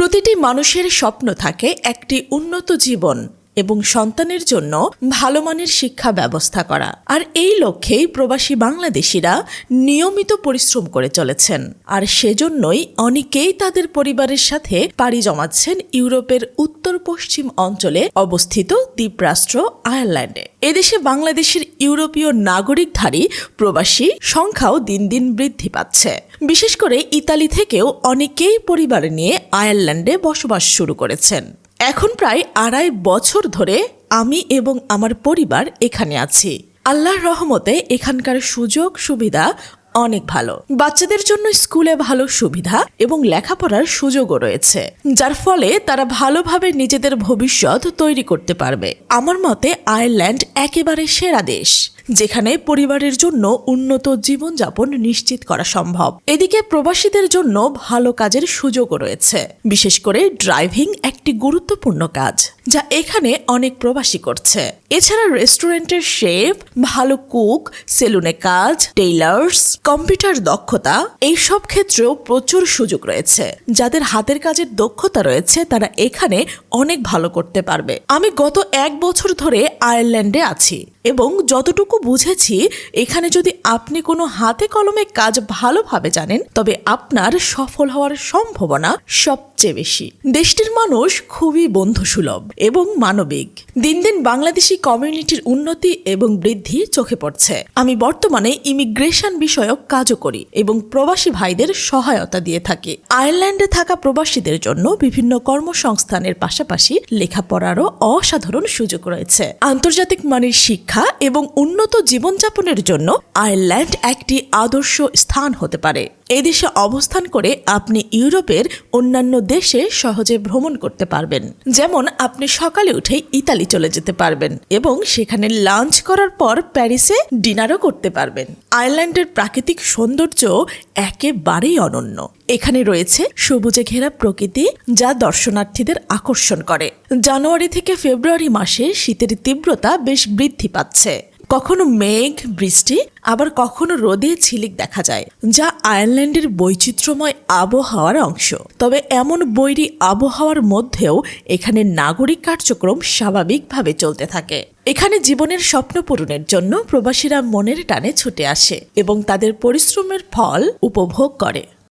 প্রতিটি মানুষের স্বপ্ন থাকে একটি উন্নত জীবন। এবং সন্তানের জন্য ভালো মানের শিক্ষা ব্যবস্থা করা। আর এই লক্ষ্যেই প্রবাসী বাংলাদেশিরা নিয়মিত পরিশ্রম করে চলেছেন। আর সেজন্যই অনেকেই তাদের পরিবারের সাথে পাড়ি জমাচ্ছেন ইউরোপের উত্তর পশ্চিম অঞ্চলে অবস্থিত দ্বীপরাষ্ট্র আয়ারল্যান্ডে। এদেশে বাংলাদেশের ইউরোপীয় নাগরিকধারী প্রবাসী সংখ্যাও দিন দিন বৃদ্ধি পাচ্ছে। বিশেষ করে ইতালি থেকেও অনেকেই পরিবার নিয়ে আয়ারল্যান্ডে বসবাস শুরু করেছেন। এখন প্রায় আড়াই বছর ধরে আমি এবং আমার পরিবার এখানে আছি। আল্লাহর রহমতে এখানকার সুযোগ সুবিধা অনেক ভালো। বাচ্চাদের জন্য স্কুলে ভালো সুবিধা এবং লেখাপড়ার সুযোগও রয়েছে, যার ফলে তারা ভালোভাবে নিজেদের ভবিষ্যৎ তৈরি করতে পারবে। আমার মতে আয়ারল্যান্ড একেবারে সেরা দেশ। যেখানে পরিবারের জন্য উন্নত জীবনযাপন নিশ্চিত করা সম্ভব। এদিকে প্রবাসীদের জন্য ভালো কাজের সুযোগও রয়েছে। বিশেষ করে ড্রাইভিং একটি গুরুত্বপূর্ণ কাজ, যা এখানে অনেক প্রবাসী করছে। এছাড়া রেস্টুরেন্টের শেফ, ভালো কুক, সেলুনে কাজ, টেইলার্স, কম্পিউটার দক্ষতা এই সব ক্ষেত্রেও প্রচুর সুযোগ রয়েছে। যাদের হাতের কাজের দক্ষতা রয়েছে, তারা এখানে অনেক ভালো করতে পারবে। আমি গত এক বছর ধরে আয়ারল্যান্ডে আছি এবং যতটুকু বুঝেছি, এখানে যদি আপনি কোনো হাতে কলমে কাজ ভালোভাবে জানেন, তবে আপনার সফল হওয়ার সম্ভাবনা সবচেয়ে বেশি। দেশটির মানুষ খুবই বন্ধুসুলভ এবং মানবিক। দিন দিন বাংলাদেশি কমিউনিটির উন্নতি এবং বৃদ্ধি চোখে পড়ছে। আমি বর্তমানে ইমিগ্রেশন বিষয়ক কাজও করি এবং প্রবাসী ভাইদের সহায়তা দিয়ে থাকি। আয়ারল্যান্ডে থাকা প্রবাসীদের জন্য বিভিন্ন কর্মসংস্থানের পাশাপাশি লেখাপড়ারও অসাধারণ সুযোগ রয়েছে। আন্তর্জাতিক মানের শিক্ষা এবং উন্নত জীবনযাপনের জন্য আয়ারল্যান্ড একটি আদর্শ স্থান হতে পারে। এদেশে অবস্থান করে আপনি ইউরোপের অন্যান্য দেশে সহজে ভ্রমণ করতে পারবেন। যেমন আপনি সকালে উঠে ইতালি চলে যেতে পারবেন এবং সেখানে লাঞ্চ করার পর প্যারিসে ডিনারও করতে পারবেন। আয়ারল্যান্ডের প্রাকৃতিক সৌন্দর্য একেবারেই অনন্য। এখানে রয়েছে সবুজে ঘেরা প্রকৃতি যা দর্শনার্থীদের আকর্ষণ করে। জানুয়ারি থেকে ফেব্রুয়ারি মাসে শীতের তীব্রতা বেশ বৃদ্ধি পাচ্ছে। কখনো মেঘ, বৃষ্টি, আবার কখনো রোদে ঝিলিক দেখা যায়, যা আয়ারল্যান্ডের বৈচিত্র্যময় আবহাওয়ার অংশ। তবে এমন বৈরী আবহাওয়ার মধ্যেও এখানে নাগরিক কার্যক্রম স্বাভাবিকভাবে চলতে থাকে। এখানে জীবনের স্বপ্ন পূরণের জন্য প্রবাসীরা মনের টানে ছুটে আসে এবং তাদের পরিশ্রমের ফল উপভোগ করে।